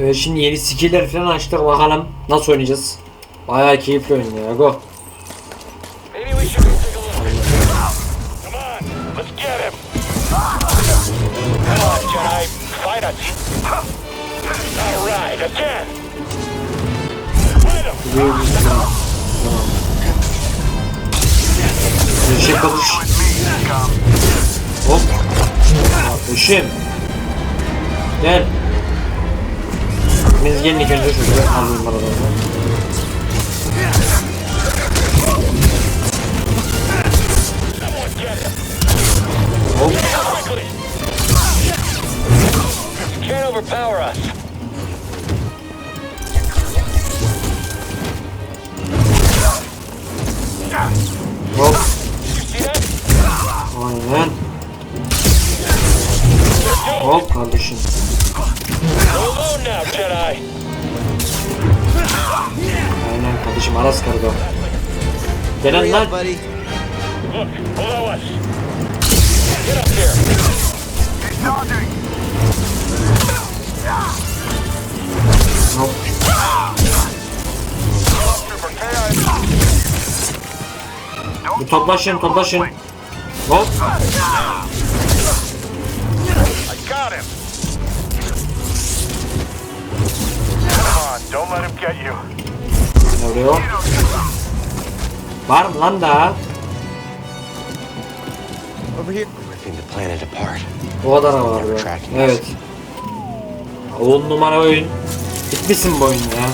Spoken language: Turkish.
Ee, şimdi yeni skill'ler falan açtık bakalım nasıl oynayacağız. Bayağı keyifli oyun ya go. Şey kapış. Hop. Eşim. Gel. Biz gelin ilk önce şöyle alayım aralarını. Someone get him. Hop. Hop. Aynen. Hop kardeşim. Now, Jedi. Aynen kardeşim Aras kargo. Gelen Hurry lan. up, buddy. Look, below us. Get up here. Hop. Bir toplaşın toplaşın. Hop. I got him. Ne oluyor? Var mı lan daha? Over here. Ripping the planet apart. O kadar var be. Evet. 10 numara oyun. Bitmesin bu oyun ya.